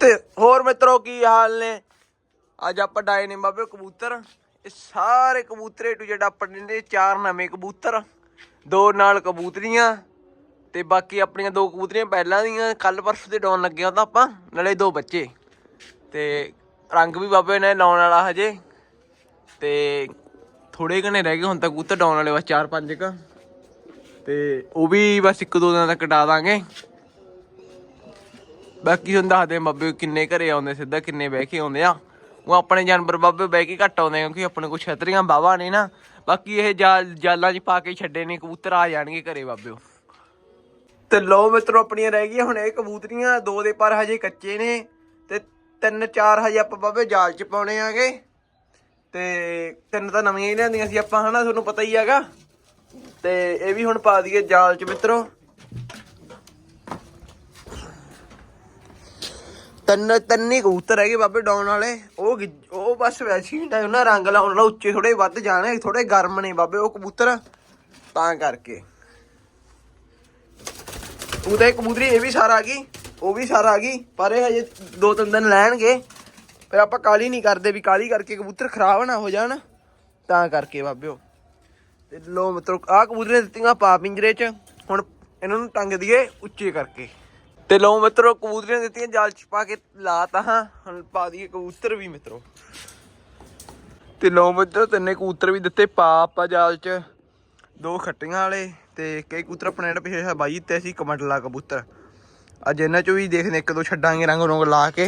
ਤੇ ਹੋਰ ਮਿੱਤਰੋ ਕੀ ਹਾਲ ਨੇ? ਅੱਜ ਆਪਾਂ ਡਾਏ ਨੇ ਬਾਬੇ ਕਬੂਤਰ। ਇਹ ਸਾਰੇ ਕਬੂਤਰੇ ਟੂ ਜਿਹੜਾ ਆਪਣੇ ਨੇ ਚਾਰ ਨਵੇਂ ਕਬੂਤਰ। ਦੋ ਨਾਲ ਕਬੂਤਰੀਆਂ ਤੇ ਬਾਕੀ ਆਪਣੀਆਂ ਦੋ ਕਬੂਤਰੀਆਂ ਪਹਿਲਾਂ ਦੀਆਂ, ਕੱਲ ਪਰਸੋਂ ਦੇ ਡਾਉਣ ਲੱਗਿਆ ਤਾਂ ਆਪਾਂ, ਨਾਲੇ ਦੋ ਬੱਚੇ। ਤੇ ਰੰਗ ਵੀ ਬਾਬੇ ਨੇ ਲਾਉਣ ਵਾਲਾ ਹਜੇ। ਤੇ ਥੋੜੇ ਘਣੇ ਰਹਿ ਗਏ, ਹੁਣ ਤੱਕ ਕਬੂਤਰ ਡਾਉਣ ਵਾਲੇ ਬਸ ਚਾਰ ਪੰਜ ਕ। ਤੇ ਉਹ ਵੀ ਬਸ ਇੱਕ ਦੋ ਦਿਨਾਂ ਤੱਕ ਡਾ ਦਾਂਗੇ। ਬਾਕੀ ਤੁਹਾਨੂੰ ਦੱਸਦੇ ਬਾਬੇ ਕਿੰਨੇ ਘਰੇ ਆਉਂਦੇ, ਸਿੱਧਾ ਕਿੰਨੇ ਬਹਿ ਕੇ ਆਉਂਦੇ ਆ। ਉਹ ਆਪਣੇ ਜਾਨਵਰ ਬਾਬੇ ਬਹਿ ਕੇ ਘੱਟ ਆਉਂਦੇ ਆ ਕਿਉਂਕਿ ਆਪਣੇ ਕੋਲ ਛਤਰੀਆਂ ਬਾਵਾ ਨੇ ਨਾ। ਬਾਕੀ ਇਹ ਜਾਲ, ਜਾਲਾਂ 'ਚ ਪਾ ਕੇ ਛੱਡੇ ਨੇ, ਕਬੂਤਰ ਆ ਜਾਣਗੇ ਘਰੇ ਬਾਬਿਓ ਤੇ ਲੋ ਮਿੱਤਰੋ, ਆਪਣੀਆਂ ਰਹਿ ਗਈਆਂ ਹੁਣ ਇਹ ਕਬੂਤਰੀਆਂ, ਦੋ ਦੇ ਪਰ ਹਜੇ ਕੱਚੇ ਨੇ ਤੇ ਤਿੰਨ, ਚਾਰ ਹਜੇ ਆਪਾਂ ਬਾਬੇ ਜਾਲ 'ਚ ਪਾਉਣੇ ਆਗੇ। ਤੇ ਤਿੰਨ ਤਾਂ ਨਵੀਆਂ ਹੀ ਲਿਆਂਦੀਆਂ ਸੀ ਆਪਾਂ, ਹਨਾ, ਤੁਹਾਨੂੰ ਪਤਾ ਹੀ ਹੈਗਾ। ਤੇ ਇਹ ਵੀ ਹੁਣ ਪਾ ਦਈਏ ਜਾਲ 'ਚ ਮਿੱਤਰੋ। ਤਿੰਨ ਤਿੰਨ ਹੀ ਕਬੂਤਰ ਹੈਗੇ ਬਾਬੇ ਡਾਉਣ ਵਾਲੇ। ਉਹ ਗਿ- ਉਹ ਬਸ ਵੈਸੇ ਹੀ ਟਾਈਮ ਨਾ ਰੰਗ ਲਾਉਣ ਨਾਲ ਉੱਚੇ ਥੋੜੇ ਵੱਧ ਜਾਣੇ ਥੋੜੇ ਗਰਮ ਨੇ ਬਾਬੇ ਉਹ ਕਬੂਤਰ, ਤਾਂ ਕਰਕੇ। ਉਹਦਾ ਇੱਕ ਕਬੂਤਰੀ ਇਹ ਵੀ ਸਾਰਾ ਆ ਗਈ, ਉਹ ਵੀ ਸਾਰਾ ਆ ਗਈ, ਪਰ ਇਹ ਹਜੇ ਦੋ ਤਿੰਨ ਦਿਨ ਲੈਣਗੇ। ਫਿਰ ਆਪਾਂ ਕਾਲੀ ਨਹੀਂ ਕਰਦੇ ਵੀ ਕਾਲੀ ਕਰਕੇ ਕਬੂਤਰ ਖਰਾਬ ਨਾ ਹੋ ਜਾਣ, ਤਾਂ ਕਰਕੇ ਬਾਬਿਓ ਤੇ ਲੋ ਮਿੱਤਰੋ, ਆਹ ਕਬੂਤਰ ਦਿੱਤੀਆਂ ਪਾ ਪਿੰਜਰੇ 'ਚ, ਹੁਣ ਇਹਨਾਂ ਨੂੰ ਟੰਗ ਦਈਏ ਉੱਚੇ ਕਰਕੇ। ਤੇ ਲੋ ਮਿੱਤਰੋ, ਕਬੂਤਰੀਆਂ ਦਿੱਤੀਆਂ ਜਾਲ 'ਚ ਪਾ ਕੇ ਲਾਤਾ ਹਾਂ। ਹੁਣ ਪਾ ਦਈਏ ਕਬੂਤਰ ਵੀ ਮਿੱਤਰੋ। ਤੇ ਲੋ ਮਿੱਤਰੋ, ਤਿੰਨੇ ਕਬੂਤਰ ਵੀ ਦਿੱਤੇ ਪਾ ਆਪਾਂ ਜਾਲ 'ਚ। ਦੋ ਖੱਟੀਆਂ ਵਾਲੇ ਤੇ ਕਈ ਕਬੂਤਰ ਆਪਣੇ ਜਿਹੜੇ ਪਿਛੇ ਬਾਈ ਦਿੱਤੇ ਸੀ ਕਮਟਲਾ ਕਬੂਤਰ। ਅੱਜ ਇਹਨਾਂ 'ਚੋਂ ਵੀ ਦੇਖਦੇ ਇੱਕ ਦੋ ਛੱਡਾਂਗੇ ਰੰਗ ਰੰਗ ਲਾ ਕੇ।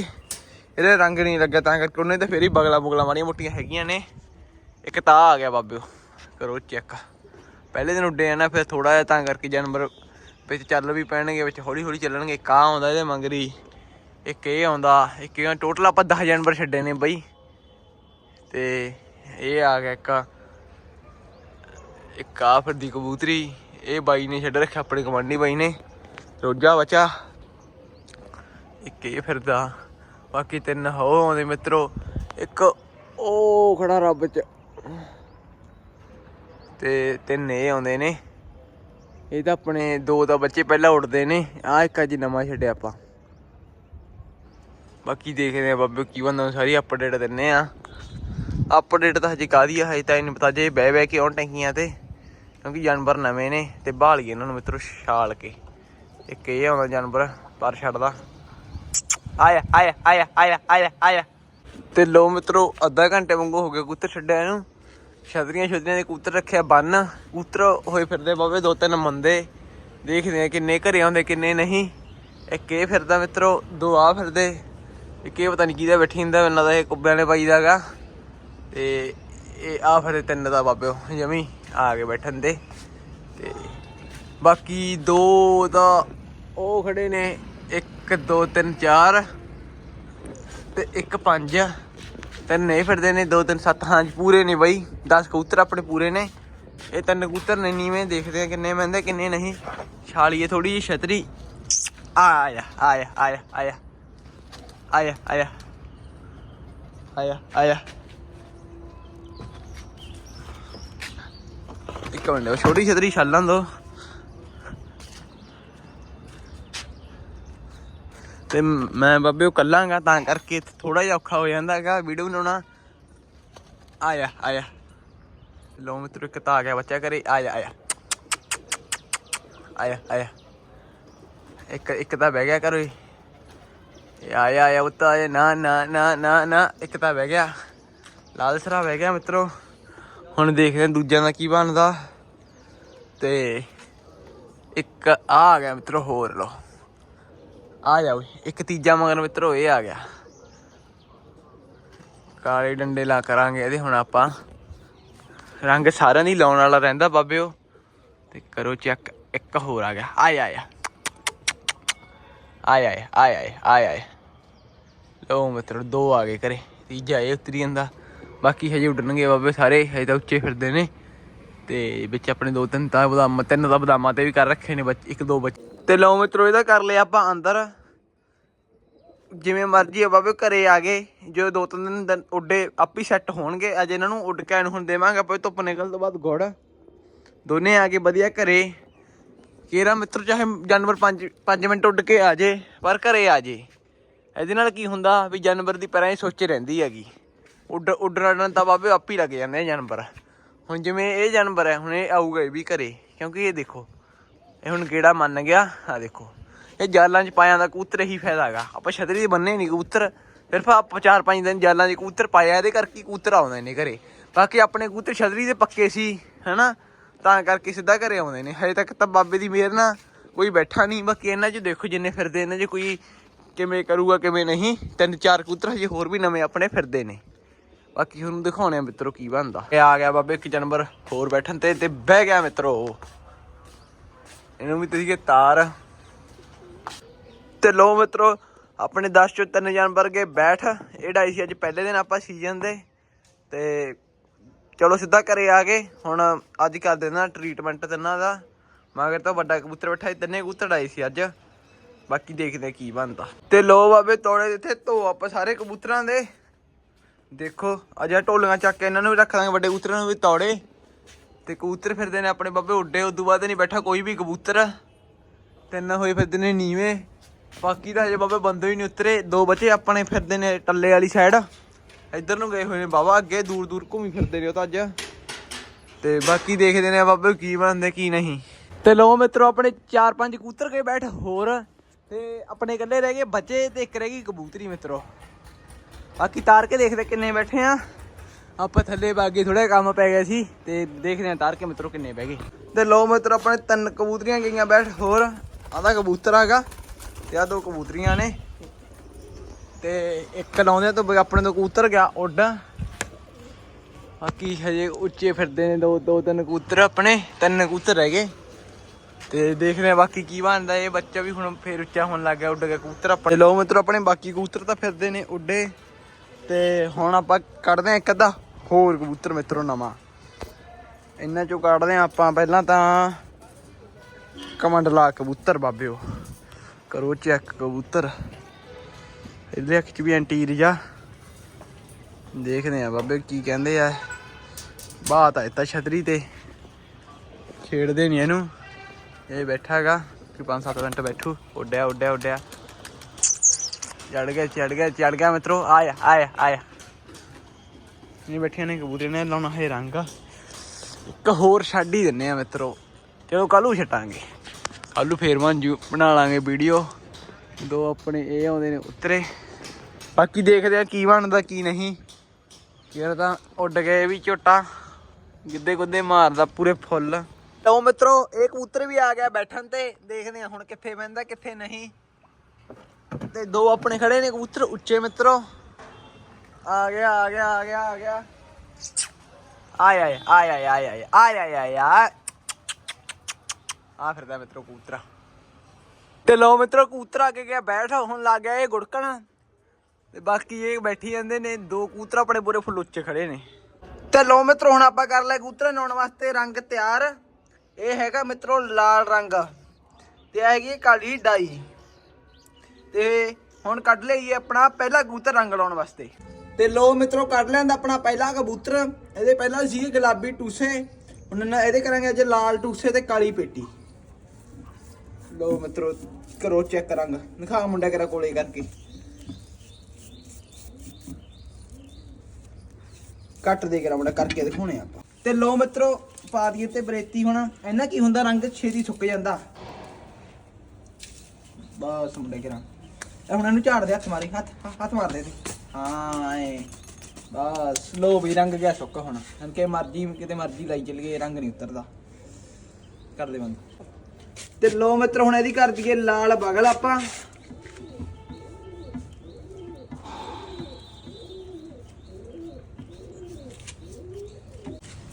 ਇਹਦੇ ਰੰਗ ਨਹੀਂ ਲੱਗਿਆ ਤਾਂ ਕਰਕੇ ਉਹਨੇ ਤੇ ਫੇਰ ਹੀ ਬਗਲਾ ਬੁਗਲਾ ਮਾੜੀਆਂ ਮੋਟੀਆਂ ਹੈਗੀਆਂ ਨੇ। ਇੱਕ ਤਾਂ ਆ ਗਿਆ ਬਾਬਿਓ, ਕਰੋ ਚੈੱਕ। ਪਹਿਲੇ ਦਿਨ ਉੱਡੇ ਆ ਨਾ, ਫਿਰ ਥੋੜਾ ਜਿਹਾ ਤਾਂ ਕਰਕੇ ਜਾਨਵਰ ਵਿੱਚ ਚੱਲ ਵੀ ਪੈਣਗੇ, ਵਿੱਚ ਹੌਲੀ ਹੌਲੀ ਚੱਲਣਗੇ। ਕਾ ਆਉਂਦਾ ਇਹਦੇ ਮੰਗਰੀ, ਇੱਕ ਇਹ ਆਉਂਦਾ, ਇੱਕ ਇਹ ਟੋਟਲ ਆਪਾਂ 10 ਜਾਨਵਰ ਛੱਡੇ ਨੇ ਬਈ। ਤੇ ਇਹ ਆ ਗਿਆ ਇੱਕ ਇੱਕ ਆ ਫਿਰਦੀ ਕਬੂਤਰੀ, ਇਹ ਬਾਈ ਨੇ ਛੱਡ ਰੱਖਿਆ ਆਪਣੇ ਕਮਾਂਡੀ ਬਾਈ ਨੇ। ਰੋਜਾ ਬਚਾ। ਇੱਕ ਇਹ ਫਿਰਦਾ, ਬਾਕੀ ਤਿੰਨ ਹੋ ਆਉਂਦੇ ਮਿੱਤਰੋ। ਇੱਕ ਉਹ ਖੜਾ ਰੱਬ ਚ। ਤੇ ਤਿੰਨ ਇਹ ਆਉਂਦੇ ਨੇ। ਇਹ ਤਾਂ ਆਪਣੇ ਦੋ ਤਾਂ ਬੱਚੇ ਪਹਿਲਾਂ ਉੱਡਦੇ ਨੇ। ਆ ਇੱਕ ਅੱਜ ਨਵਾਂ ਛੱਡਿਆ ਆਪਾਂ। ਬਾਕੀ ਦੇਖਦੇ ਆ ਬਾਬੇ ਕੀ ਬੰਦਾ ਸਾਰੀ ਅਪਡੇਟ ਦਿੰਨੇ ਆ ਅਪਡੇਟ ਤਾਂ ਹਜੇ ਕਾਦੀ ਆ, ਹਜੇ ਤਾਂ ਇਹਨੂੰ ਪਤਾ ਜੇ ਬਹਿ ਬਹਿ ਕੇ ਆਉਣ ਟੈਂਕੀਆਂ ਤੇ, ਕਿਉਂਕਿ ਜਾਨਵਰ ਨਵੇਂ ਨੇ ਤੇ ਭਾਲੀਏ ਇਹਨਾਂ ਨੂੰ ਮਿੱਤਰੋ ਛਾਲ ਕੇ। ਇੱਕ ਇਹ ਆਉਂਦਾ ਜਾਨਵਰ, ਪਰ ਛੱਡਦਾ। ਆਇਆ ਆਇਆ ਆਇਆ ਆਇਆ ਆਇਆ ਆਇਆ। ਤੇ ਲੋ ਮਿੱਤਰੋ, ਅੱਧਾ ਘੰਟੇ ਵਾਂਗੂ ਹੋ ਗਿਆ ਕਬੂਤਰ ਛੱਡਿਆ ਇਹਨੂੰ। ਛਤਰੀਆਂ ਛਤਰੀਆਂ ਦੇ ਕੂਤਰ ਰੱਖਿਆ, ਬੰਨ। ਕਬੂਤਰ ਹੋਏ ਫਿਰਦੇ ਬਾਬੇ, ਦੋ ਤਿੰਨ ਮੰਦੇ। ਦੇਖਦੇ ਆ ਕਿੰਨੇ ਘਰੇ ਆਉਂਦੇ, ਕਿੰਨੇ ਨਹੀਂ। ਇੱਕ ਇਹ ਫਿਰਦਾ ਮਿੱਤਰੋ, ਦੋ ਆ ਫਿਰਦੇ। ਇੱਕ ਇਹ ਪਤਾ ਨਹੀਂ ਕਿਹਦਾ ਬੈਠੀ ਹੁੰਦਾ ਇਹਨਾਂ ਦਾ ਇਹ ਕੁੱਬਿਆਂ ਨੇ ਪਾਈ ਦਾਗਾ ਤੇ ਇਹ ਆ ਫਿਰ ਤਿੰਨ ਦਾ ਬਾਬਿਓ ਜਮੀ ਆ ਕੇ ਬੈਠਣ ਦੇ। ਤੇ ਬਾਕੀ ਦੋ ਦਾ ਉਹ ਖੜੇ ਨੇ 1 2 3 4 ਤੇ ਇੱਕ 5 ਤਿੰਨ ਨਹੀਂ ਫਿਰਦੇ ਨੇ 2 3 7 ਹਾਂ ਪੂਰੇ ਨੇ ਬਾਈ। 10 ਕਬੂਤਰ ਆਪਣੇ ਪੂਰੇ ਨੇ। ਇਹ ਤਿੰਨ ਕਬੂਤਰ ਨੇ, ਨੀਵੇਂ ਦੇਖਦੇ ਆ ਕਿੰਨੇ ਮਹਿੰਦੇ ਕਿੰਨੇ ਨਹੀਂ। ਛਾਲੀਏ ਥੋੜੀ ਜਿਹੀ, ਛਤਰੀ। ਆਇਆ ਆਇਆ ਆਇਆ ਆਇਆ। ਆਇਆ ਆਇਆ। ਆਇਆ ਆਇਆ। ਇੱਕ ਮਿੰਟ ਛੋਟੀ ਛਤਰੀ ਛੱਲਾਂ ਦੋ। ਤੇ ਮੈਂ ਬਾਬੇ ਉਹ ਕੱਲਾਂਗਾ, ਤਾਂ ਕਰਕੇ ਥੋੜਾ ਜਿਹਾ ਔਖਾ ਹੋ ਜਾਂਦਾ ਹੈਗਾ ਵੀਡੀਓ ਬਣਾਉਣਾ। ਆਇਆ ਆਇਆ। ਲੋ ਮਿੱਤਰੋ, ਇੱਕ ਤਾਂ ਆ ਗਿਆ ਬੱਚਾ ਕਰੇ ਆਇਆ ਆਇਆ। ਆਇਆ ਆਇਆ। ਇੱਕ ਇੱਕ ਤਾਂ ਬਹਿ ਗਿਆ ਕਰੋ ਇਹ ਆਇਆ ਆਇਆ ਉੱਤਾ ਆਇਆ। ਨਾ ਨਾ ਨਾ ਨਾ ਨਾ। ਇੱਕ ਤਾਂ ਬਹਿ ਗਿਆ। ਲਾਲ ਸਰਾ ਬਹਿ ਗਿਆ ਮਿੱਤਰੋ। ਹੁਣ ਦੇਖਦੇ ਦੂਜਿਆਂ ਦਾ ਕੀ ਬਣਦਾ। ਤੇ ਇੱਕ ਆ ਆ ਗਿਆ ਮਿੱਤਰੋ, ਹੋਰ ਲੋ ਆ ਜਾਓ, ਇੱਕ ਤੀਜਾ ਮਗਰ ਮਿੱਤਰੋ, ਇਹ ਆ ਗਿਆ। ਕਾਲੇ ਡੰਡੇ ਲਾ ਕਰਾਂਗੇ ਇਹਦੇ ਹੁਣ ਆਪਾਂ। ਰੰਗ ਸਾਰਿਆਂ ਦੀ ਲਾਉਣ ਵਾਲਾ ਰਹਿੰਦਾ ਬਾਬਿਓ। ਤੇ ਕਰੋ ਚੈੱਕ ਇੱਕ ਹੋਰ ਆ ਗਿਆ। ਆਇਆ ਆਇਆ ਆਇਆ ਆਇਆ ਆਇਆ ਆਇਆ ਆਇਆ ਲੋ ਮਿੱਤਰੋ, ਦੋ ਆ ਗਏ ਕਰੇ ਤੀਜਾ ਇਹ ਉਤਰੀ ਜਾਂਦਾ। ਬਾਕੀ ਹਜੇ ਉੱਡਣਗੇ ਬਾਬੇ ਸਾਰੇ, ਹਜੇ ਤਾਂ ਉੱਚੇ ਫਿਰਦੇ ਨੇ। ਤੇ ਵਿੱਚ ਆਪਣੇ ਦੋ ਤਿੰਨ ਤਾਂ ਬਦਾਮ, ਤਿੰਨ ਤਾਂ ਬਦਾਮਾਂ ਤੇ ਵੀ ਕਰ ਰੱਖੇ ਨੇ ਬੱਚੇ, ਇੱਕ ਦੋ ਬੱਚੇ ਤੇ ਲਓ ਮਿੱਤਰੋ, ਇਹਦਾ ਕਰ ਲਿਆ ਆਪਾਂ ਅੰਦਰ। ਜਿਵੇਂ ਮਰਜ਼ੀ ਆ ਬਾਬੇ, ਘਰੇ ਆ ਗਏ। ਜੋ ਦੋ ਤਿੰਨ ਦਿਨ ਦਿਨ ਉੱਡੇ, ਆਪੀ ਸੈੱਟ ਹੋਣਗੇ। ਅੱਜ ਇਹਨਾਂ ਨੂੰ ਉੱਡ ਕੇ ਆਣ ਹੁਣ ਦੇਵਾਂਗੇ ਆਪਾਂ ਧੁੱਪ ਨਿਕਲ ਤੋਂ ਬਾਅਦ ਗੁੜ। ਦੋਨੇ ਆ ਕੇ ਵਧੀਆ ਘਰੇ। ਕੇਰਾ ਮਿੱਤਰ ਚਾਹੇ ਜਾਨਵਰ 5 5 ਮਿੰਟ ਉੱਡ ਕੇ ਆ ਜੇ, ਪਰ ਘਰੇ ਆ ਜੇ। ਇਹਦੇ ਨਾਲ ਕੀ ਹੁੰਦਾ ਵੀ ਜਾਨਵਰ ਦੀ ਪੈਰਾਂ 'ਚ ਸੋਚੇ ਰਹਿੰਦੀ ਹੈਗੀ। ਉੱਡ, ਉੱਡਣ ਤਾਂ ਬਾਬੇ ਆਪ ਹੀ ਲੱਗ ਜਾਂਦੇ ਆ ਜਾਨਵਰ। ਹੁਣ ਜਿਵੇਂ ਇਹ ਜਾਨਵਰ ਹੈ, ਹੁਣ ਇਹ ਆਊਗਾ ਇਹ ਵੀ ਘਰੇ। ਕਿਉਂਕਿ ਇਹ ਦੇਖੋ ਇਹ ਹੁਣ ਕਿਹੜਾ ਮੰਨ ਗਿਆ? ਆ ਦੇਖੋ। ਇਹ ਜਾਲਾਂ 'ਚ ਪਾਇਆ ਦਾ ਕਬੂਤਰ ਹੀ ਫਾਇਦਾ ਹੈਗਾ। ਆਪਾਂ ਛਤਰੀ ਦੇ ਬੰਨੇ ਨਹੀਂ ਕਬੂਤਰ। ਸਿਰਫ ਆਪਾਂ ਚਾਰ ਪੰਜ ਦਿਨ ਜਾਲਾਂ 'ਚ ਕਬੂਤਰ ਪਾਇਆ, ਇਹਦੇ ਕਰਕੇ ਹੀ ਕਬੂਤਰ ਆਉਂਦੇ ਨੇ ਘਰੇ। ਬਾਕੀ ਆਪਣੇ ਕਬੂਤਰ ਛਤਰੀ ਦੇ ਪੱਕੇ ਸੀ, ਹਨਾ? ਤਾਂ ਕਰਕੇ ਸਿੱਧਾ ਘਰੇ ਆਉਂਦੇ ਨੇ। ਹਜੇ ਤੱਕ ਤਾਂ ਬਾਬੇ ਦੀ ਮਿਹਰ ਨਾਲ ਕੋਈ ਬੈਠਾ ਨਹੀਂ ਬਾਕੀ ਇਹਨਾਂ 'ਚ ਦੇਖੋ ਜਿੰਨੇ ਫਿਰਦੇ, ਇਹਨਾਂ 'ਚ ਕੋਈ ਕਿਵੇਂ ਕਰੂਗਾ, ਕਿਵੇਂ ਨਹੀਂ। ਤਿੰਨ ਚਾਰ ਕਬੂਤਰ ਹਜੇ ਹੋਰ ਵੀ ਨਵੇਂ ਆਪਣੇ ਫਿਰਦੇ ਨੇ। ਬਾਕੀ ਤੁਹਾਨੂੰ ਦਿਖਾਉਣੇ ਆ ਮਿੱਤਰੋ ਕੀ ਬਣਦਾ। ਇਹ ਆ ਗਿਆ ਬਾਬੇ ਇੱਕ ਜਾਨਵਰ ਹੋਰ ਬੈਠਣ ਤੇ ਤੇ ਬਹਿ ਗਿਆ ਮਿੱਤਰੋ। ਇਹਨੂੰ ਵੀ ਤੁਸੀਂ ਕਿ ਤਾਰ। ਤੇ ਲੋ ਮਿੱਤਰੋ, ਆਪਣੇ 10 ਚੋਂ ਤਿੰਨ ਜਾਨਵਰ ਗਏ ਬੈਠ। ਇਹ ਡਾਈ ਸੀ ਅੱਜ ਪਹਿਲੇ ਦਿਨ ਆਪਾਂ ਸੀਜ਼ਨ ਦੇ। ਤੇ ਚਲੋ ਸਿੱਧਾ ਘਰੇ ਆ ਗਏ। ਹੁਣ ਅੱਜ ਕਰ ਦੇਣਾ ਟ੍ਰੀਟਮੈਂਟ ਤਿੰਨਾਂ ਦਾ। ਮਗਰ ਤਾਂ ਵੱਡਾ ਕਬੂਤਰ ਬੈਠਾ ਸੀ, ਤਿੰਨੇ ਕਬੂਤਰ ਡਾਈ ਸੀ ਅੱਜ। ਬਾਕੀ ਦੇਖਦੇ ਆ ਕੀ ਬਣਦਾ। ਤੇ ਲੋ ਬਾਬੇ, ਤੋੜੇ ਇੱਥੇ ਧੋ ਆਪਾਂ ਸਾਰੇ ਕਬੂਤਰਾਂ ਦੇ। ਦੇਖੋ, ਅਜਾ ਢੋਲੀਆਂ ਚੱਕ ਕੇ ਇਹਨਾਂ ਨੂੰ ਵੀ ਰੱਖ ਦਾਂਗੇ, ਵੱਡੇ ਕਬੂਤਰਾਂ ਨੂੰ ਵੀ ਤੋੜੇ। ਤੇ ਕਬੂਤਰ ਫਿਰਦੇ ਨੇ ਆਪਣੇ ਬਾਬੇ, ਉੱਡੇ, ਉਦੋਂ ਬਾਅਦ ਨਹੀਂ ਬੈਠਾ ਕੋਈ ਵੀ ਕਬੂਤਰ। ਤਿੰਨ ਹੋਏ ਫਿਰਦੇ ਨੇ ਨੀਵੇਂ। ਬਾਕੀ ਤਾਂ ਹਜੇ ਬਾਬੇ ਬੰਦੇ ਹੀ ਨਹੀਂ ਉਤਰੇ। ਦੋ ਬੱਚੇ ਆਪਣੇ ਫਿਰਦੇ ਨੇ ਟੱਲੇ ਵਾਲੀ ਸਾਈਡ ਇੱਧਰ ਨੂੰ ਗਏ ਹੋਏ ਨੇ ਬਾਬਾ, ਅੱਗੇ ਦੂਰ ਦੂਰ ਘੁੰਮੀ ਫਿਰਦੇ ਨੇ ਉਹ ਤਾਂ ਅੱਜ। ਤੇ ਬਾਕੀ ਦੇਖਦੇ ਨੇ ਬਾਬੇ ਕੀ ਬਣਦੇ, ਕੀ ਨਹੀਂ। ਤੇ ਲੋ ਮਿੱਤਰੋ, ਆਪਣੇ ਚਾਰ ਪੰਜ ਕਬੂਤਰ ਕੇ ਬੈਠ ਹੋਰ। ਤੇ ਆਪਣੇ ਇਕੱਲੇ ਰਹਿ ਗਏ, ਬੱਚੇ ਤੇ ਇੱਕ ਰਹਿ ਗਈ ਕਬੂਤਰੀ ਮਿੱਤਰੋ। ਬਾਕੀ ਤਾਰ ਕੇ ਦੇਖਦੇ ਕਿੰਨੇ ਬੈਠੇ ਆ। ਆਪਾਂ ਥੱਲੇ ਬਾਗੇ ਥੋੜਾ ਕੰਮ ਪੈ ਗਿਆ ਸੀ ਤੇ ਦੇਖਦੇ ਆ ਤਾਰ ਕੇ ਮਿੱਤਰੋ ਕਿੰਨੇ ਬਹਿ ਗਏ। ਤੇ ਲੋ ਮਿੱਤਰੋ ਆਪਣੇ ਤਿੰਨ ਕਬੂਤਰੀਆਂ ਗਈਆਂ ਬੈਠ ਹੋਰ ਆਦਾ ਕਬੂਤਰ ਹੈਗਾ ਤੇ ਆ ਦੋ ਕਬੂਤਰੀਆਂ ਨੇ। ਤੇ ਇੱਕ ਲਾਉਂਦੇ ਤੋਂ ਆਪਣੇ ਤੋਂ ਕਬੂਤਰ ਗਿਆ ਉੱਡ। ਬਾਕੀ ਹਜੇ ਉੱਚੇ ਫਿਰਦੇ ਨੇ ਦੋ ਦੋ ਤਿੰਨ ਕਬੂਤਰ ਆਪਣੇ ਤਿੰਨ ਕਬੂਤਰ ਰਹਿ ਗਏ। ਤੇ ਦੇਖਦੇ ਆ ਬਾਕੀ ਕੀ ਬਣਦਾ ਇਹ ਬੱਚਾ ਵੀ ਹੁਣ ਫੇਰ ਉੱਚਾ ਹੋਣ ਲੱਗ ਗਿਆ ਉੱਡ ਗਿਆ ਕਬੂਤਰ ਆਪਣੇ। ਲੋ ਮਿੱਤਰੋ ਆਪਣੇ ਬਾਕੀ ਕਬੂਤਰ ਤਾਂ ਫਿਰਦੇ ਨੇ ਉੱਡੇ। ਤੇ ਹੁਣ ਆਪਾਂ ਕੱਢਦੇ ਆ ਇੱਕ ਅੱਧਾ। ਹੋਰ ਕਬੂਤਰ ਮਿੱਤਰੋ ਨਵਾਂ। ਇਹਨਾਂ ਚੋਂ ਕੱਢਦੇ ਆ ਆਪਾਂ ਪਹਿਲਾਂ ਤਾਂ ਕਮੰਡਲਾ ਕਬੂਤਰ ਬਾਬਿਓ। ਕਰੋ ਚੈੱਕ ਕਬੂਤਰ। ਇਹਦੇ ਅੱਖ 'ਚ ਵੀ ਐਂਟੀਰ ਜਾ ਦੇਖਦੇ ਆ ਬਾਬੇ ਕੀ ਕਹਿੰਦੇ ਆ। ਬਾਤ ਆ ਇੱਤਾ ਛਤਰੀ ਤੇ। ਖੇਡਦੇ ਨਹੀਂ ਇਹਨੂੰ। ਇਹ ਬੈਠਾ ਹੈਗਾ ਕਿ 5-7 ਮਿੰਟ ਬੈਠੂ। ਉੱਡਿਆ ਉੱਡਿਆ ਉੱਡਿਆ। ਚੜ ਗਿਆ ਚੜ ਗਿਆ ਚੜ ਗਿਆ ਮਿੱਤਰੋ। ਆਇਆ ਆਇਆ ਆਇਆ। ਨਹੀਂ ਬੈਠੇ ਨੇ ਕਬੂਤਰ ਨੇ ਲਾਉਣਾ ਹੈ ਰੰਗ। ਇੱਕ ਹੋਰ ਛੱਡ ਹੀ ਦਿੰਨੇ ਆ ਮਿੱਤਰੋ ਚਲੋ ਕੱਲੂ ਛਟਾਂਗੇ ਕੱਲੂ ਫੇਰ ਮੰਜੂ ਬਣਾ ਲਾਂਗੇ ਵੀਡੀਓ। ਦੋ ਆਪਣੇ ਇਹ ਆਉਂਦੇ ਨੇ ਉਤਰੇ। ਬਾਕੀ ਦੇਖਦੇ ਆ ਕੀ ਬਣਦਾ ਕੀ ਨਹੀਂ। ਯਾਰ ਤਾਂ ਉੱਡ ਗਏ ਵੀ ਝੋਟਾ। ਗਿੱਦੇ ਗੁੱਦੇ ਮਾਰਦਾ ਪੂਰੇ ਫੁੱਲ। ਲਓ ਮਿੱਤਰੋ ਇਹ ਕਬੂਤਰ ਵੀ ਆ ਗਿਆ ਬੈਠਣ ਤੇ। ਦੇਖਦੇ ਆ ਹੁਣ ਕਿੱਥੇ ਬਹਿੰਦਾ ਕਿੱਥੇ ਨਹੀਂ। ਤੇ ਦੋ ਆਪਣੇ ਖੜੇ ਨੇ ਕਬੂਤਰ ਉੱਚੇ ਮਿੱਤਰੋ। ਆ ਗਿਆ ਆ ਗਿਆ ਆ ਗਿਆ ਆ ਗਿਆ। ਆਏ ਆਏ ਆਏ ਆਏ ਆਏ ਆਏ ਆਏ ਆਏ ਆਏ ਆਏ। ਆ ਫਿਰਦਾ ਮਿੱਤਰੋ ਕੂਤਰਾ ਤੇ ਲੋ ਮਿੱਤਰੋ ਕੂਤਰਾ ਕੇ ਗਿਆ, ਬੈਠ, ਹੁਣ ਲੱਗ ਗਿਆ ਇਹ ਗੁੜਕਣ। ਤੇ ਬਾਕੀ ਇਹ ਬੈਠੀ ਜਾਂਦੇ ਨੇ, ਦੋ ਕੂਤਰਾ ਆਪਣੇ ਬੁਰੇ ਫੁੱਲ ਖੜੇ ਨੇ। ਤੇ ਲੋ ਮਿੱਤਰੋ, ਹੁਣ ਆਪਾਂ ਕਰ ਲੈ ਕੂਤਰਾ ਨਾਉਣ ਵਾਸਤੇ ਰੰਗ ਤਿਆਰ। ਇਹ ਹੈਗਾ ਮਿੱਤਰੋ ਲਾਲ ਰੰਗ। ਤੇ ਇਹ ਹੈਗੀ ਕਾਲੀ ਡਾਈ। ਤੇ ਹੁਣ ਕੱਢ ਲਈਏ ਆਪਣਾ ਪਹਿਲਾ ਕੂਤਰ ਰੰਗ ਲਾਉਣ ਵਾਸਤੇ। ਤੇ ਲੋ ਮਿੱਤਰੋ, ਕੱਢ ਲੈਂਦਾ ਆਪਣਾ ਪਹਿਲਾ ਕਬੂਤਰ। ਇਹਦੇ ਪਹਿਲਾਂ ਸੀਗੇ ਗੁਲਾਬੀ ਟੂਸੇ। ਹੁਣ ਨਾ ਇਹਦੇ ਕਰਾਂਗੇ ਅੱਜ ਲਾਲ ਟੂਸੇ ਤੇ ਕਾਲੀ ਪੇਟੀ। ਲੋ ਮਿੱਤਰੋ, ਕਰੋ ਚੈੱਕ ਰੰਗ। ਦਿਖਾ ਮੁੰਡਾ ਕਰਾ ਕੋਲੇ ਕਰਕੇ। ਕੱਟ ਦੇ ਕਰਾ ਮੁੰਡਾ, ਕਰਕੇ ਦਿਖਾਉਣੇ ਆਪਾਂ। ਤੇ ਲੋ ਮਿੱਤਰੋ, ਪਾ ਦਈਏ ਤੇ ਬਰੇਤੀ ਹੁਣ। ਇਹਨਾਂ ਕੀ ਹੁੰਦਾ, ਰੰਗ ਛੇਤੀ ਸੁੱਕ ਜਾਂਦਾ। ਬਸ ਮੁੰਡੇ ਕਰਾ ਹੁਣ ਇਹਨੂੰ ਝਾੜ ਦੇ ਹੱਥ ਮਾਰੀ, ਹੱਥ ਹੱਥ ਮਾਰ ਦੇ ਤੇ ਹਾਂ, ਐ। ਬਸ, ਲੋ ਵੀ ਰੰਗ ਗਿਆ ਸੁੱਕ ਹੁਣ। ਹੁਣ ਮਰਜ਼ੀ, ਕਿਤੇ ਮਰਜ਼ੀ ਲਾਈ ਚੱਲ ਗਏ ਰੰਗ ਨਹੀਂ ਉਤਰਦਾ। ਕਰ ਦੇ ਬੰਦ। ਤੇ ਲੋ ਮਿੱਤਰ, ਹੁਣ ਇਹਦੀ ਕਰ ਦਈਏ ਲਾਲ ਬਗਲ ਆਪਾਂ।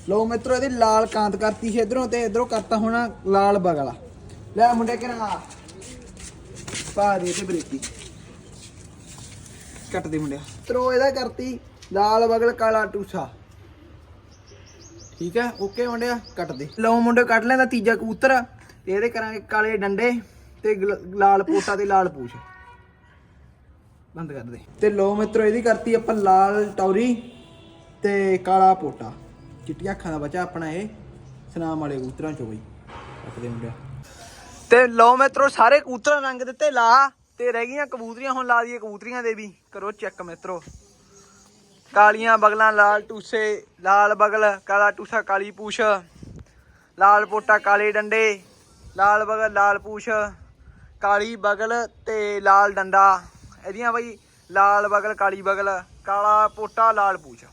ਲੋ ਮਿੱਤਰੋ, ਇਹਦੀ ਲਾਲ ਕਾਂਤ ਕਰਤੀ ਸੀ ਇਧਰੋਂ ਤੇ ਇਧਰੋਂ ਕਰਤਾ ਹੋਣਾ ਲਾਲ ਬਗਲ। ਲੈ ਮੁੰਡੇ ਕਿਹਨਾਂ ਪਾ ਦੇ ਤੇ ਬਰੇਤੀ ਕੱਟ ਦੇ ਮੁੰਡਿਆ। ਤਰੋ ਇਹਦਾ ਕਰਤੀ ਲਾਲ ਬਗਲ ਕਾਲਾ ਟੂਸਾ। ਠੀਕ ਹੈ, ਓਕੇ ਮੁੰਡਿਆ ਕੱਟ ਦੇ ਲਓ ਮੁੰਡੇ ਕੱਟ ਲੈਂਦਾ ਤੀਜਾ ਕਬੂਤਰ। ਤੇ ਇਹਦੇ ਕਰਾਂਗੇ ਕਾਲੇ ਡੰਡੇ ਤੇ ਗਲ- ਲਾਲ ਪੋਟਾ ਤੇ ਲਾਲ ਪੂਛ। ਬੰਦ ਕਰ ਦੇ। ਤੇ ਲੋ ਮਿੱਤਰੋ, ਇਹਦੀ ਕਰਤੀ ਆਪਾਂ ਲਾਲ ਟੌਰੀ ਤੇ ਕਾਲਾ ਪੋਟਾ। ਚਿੱਟੀਆਂ ਅੱਖਾਂ ਦਾ ਬੱਚਾ ਆਪਣਾ ਇਹ ਸਨਾਮ ਵਾਲੇ ਕਬੂਤਰਾਂ ਚੋਂ ਬਈ। ਕੱਟ ਦੇ ਮੁੰਡਿਆ ਤੇ ਲੋ ਮਿੱਤਰੋ, ਸਾਰੇ ਕਬੂਤਰਾਂ ਰੰਗ ਦਿੱਤੇ, ਲਾ। ਤੇ ਰਹਿ ਗਈਆਂ, ਕਬੂਤਰੀਆਂ ਹੁਣ ਲਾ ਦਈਏ ਕਬੂਤਰੀਆਂ ਦੇ ਵੀ। ਕਰੋ ਚੈੱਕ ਮਿੱਤਰੋ। ਕਾਲੀਆਂ ਬਗਲਾਂ, ਲਾਲ ਟੂਸੇ, ਲਾਲ ਬਗਲ, ਕਾਲਾ ਟੂਸਾ, ਕਾਲੀ ਪੂਛ, ਲਾਲ ਪੋਟਾ, ਕਾਲੇ ਡੰਡੇ, ਲਾਲ ਬਗਲ, ਲਾਲ ਪੂਛ, ਕਾਲੀ ਬਗਲ ਤੇ ਲਾਲ ਡੰਡਾ। ਇਹਦੀਆਂ ਬਈ ਲਾਲ ਬਗਲ, ਕਾਲੀ ਬਗਲ, ਕਾਲਾ ਪੋਟਾ, ਲਾਲ ਪੂਛ।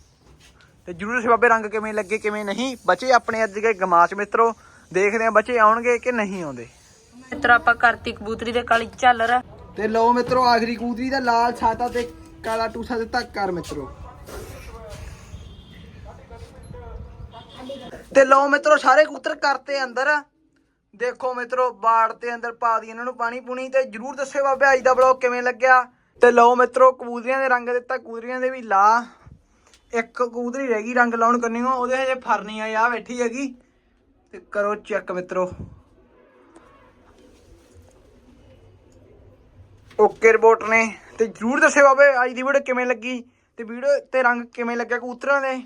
ਤੇ ਜਰੂਰ ਸੇ ਬਾਬੇ ਰੰਗ ਕਿਵੇਂ ਲੱਗੇ, ਕਿਵੇਂ ਨਹੀਂ, ਬੱਚੇ ਆਪਣੇ ਅੱਜ ਦੇ ਗਮਾਚ ਮਿੱਤਰੋ, ਦੇਖਦੇ ਆ ਬੱਚੇ ਆਉਣਗੇ ਕਿ ਨਹੀਂ ਆਉਂਦੇ। ਮਿੱਤਰ, ਆਪਾਂ ਕਰਤੀ ਕਬੂਤਰੀ ਦੇ ਕਾਲੀ ਝਾਲਰ। ਤੇ ਲਓ ਮਿੱਤਰੋ, ਆਖਰੀ ਕਬੂਤਰੀ ਦਾ ਲਾਲ ਛਾਤਾ ਤੇ ਕਾਲਾ ਟੂਸਾ ਦਿੱਤਾ ਕਰ ਮਿੱਤਰੋ। ਤੇ ਲਓ ਮਿੱਤਰੋ, ਸਾਰੇ ਕਬੂਤਰ ਕਰਤੇ ਅੰਦਰ। ਦੇਖੋ ਮਿੱਤਰੋ, ਬਾੜ ਤੇ ਅੰਦਰ ਪਾ ਦੀ ਇਹਨਾਂ ਨੂੰ ਪਾਣੀ ਪੂਣੀ ਤੇ ਜਰੂਰ ਦੱਸਿਓ ਬਾਬੇ, ਅੱਜ ਦਾ ਬਲੌਗ ਕਿਵੇਂ ਲੱਗਿਆ? ਤੇ ਲਓ ਮਿੱਤਰੋ, ਕਬੂਤਰੀਆਂ ਦੇ ਰੰਗ ਦਿੱਤਾ, ਕਬੂਤਰੀਆਂ ਦੇ ਵੀ ਲਾ। ਇੱਕ ਕਬੂਤਰੀ ਰਹਿ ਗਈ ਰੰਗ ਲਾਉਣ ਕਰਨੀ ਉਹਦੇ ਹਜੇ ਫਰਨੀ ਆ ਆ ਬੈਠੀ ਹੈਗੀ। ਤੇ ਕਰੋ ਚੈੱਕ ਮਿੱਤਰੋ। ਓਕੇ ਰਿਪੋਰਟ ਨੇ। ਤੇ ਜਰੂਰ ਦੱਸਿਓ ਬਾਬੇ, ਅੱਜ ਦੀ ਵੀਡੀਓ ਕਿਵੇਂ ਲੱਗੀ? ਤੇ ਵੀਡੀਓ ਤੇ ਰੰਗ ਕਿਵੇਂ ਲੱਗਿਆ ਕਬੂਤਰਾਂ ਦੇ?